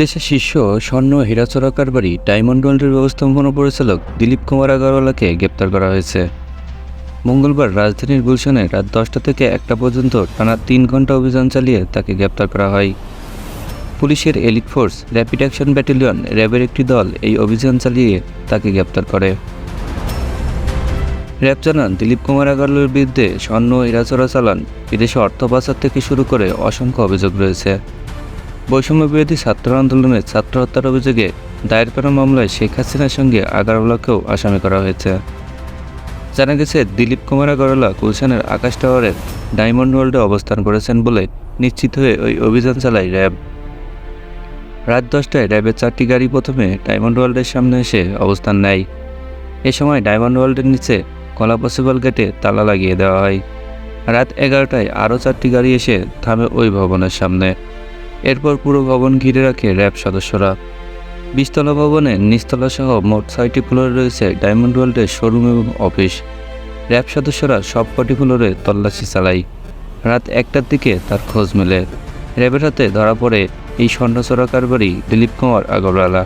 দেশের শীর্ষ স্বর্ণ ও হীরা চোরা কারবারি ডায়মন্ড ওয়ার্ল্ডের ব্যবস্থাপনা পরিচালক দিলীপ কুমার আগরওয়ালাকে গ্রেপ্তার করা হয়েছে। মঙ্গলবার রাজধানীর গুলশানে রাত দশটা থেকে একটা পর্যন্ত টানা তিন ঘণ্টা অভিযান চালিয়ে তাকে গ্রেপ্তার করা হয়। পুলিশের elite force rapid action battalion র্যাবের একটি দল এই অভিযান চালিয়ে তাকে গ্রেপ্তার করে। র্যাব জানান, দিলীপ কুমার আগরওয়ালের বিরুদ্ধে স্বর্ণ ও চালান, বিদেশে অর্থ পাচার থেকে শুরু করে অসংখ্য অভিযোগ রয়েছে। বৈষম্য বিরোধী ছাত্র আন্দোলনের ছাত্র হত্যার অভিযোগে দায়ের করা মামলায় শেখ হাসিনার সঙ্গে আগারওয়ালাকেও আসামি করা হয়েছে। জানা গেছে, দিলীপ কুমার আগরওয়ালা গুলশানের আকাশ টাওয়ারের ডায়মন্ড ওয়ার্ল্ডে অবস্থান করেছেন বলে নিশ্চিত হয়ে ওই অভিযান চালায় র্যাব। রাত দশটায় র্যাবের চারটি গাড়ি প্রথমে ডায়মন্ড ওয়ার্ল্ডের সামনে এসে অবস্থান নেয়। এ সময় ডায়মন্ড ওয়ার্ল্ডের নিচে কলা পসিবল গেটে তালা লাগিয়ে দেওয়া হয়। রাত এগারোটায় আরও চারটি গাড়ি এসে থামে ওই ভবনের সামনে। এরপর পুরো ভবন ঘিরে রাখে র্যাব সদস্যরা। বিস্তলা ভবনে নিচতলা সহ মোট ছয়টি ফ্লোরে রয়েছে ডায়মন্ড ওয়ার্ল্ডের শোরুম এবং অফিস। র্যাব সদস্যরা সব কটি ফ্লোরে তল্লাশি চালায়। রাত একটার দিকে তার খোঁজ মেলে। র্যাবের হাতে ধরা পড়ে এই স্বর্ণ বাড়ি দিলীপ কুমার আগরওয়ালা।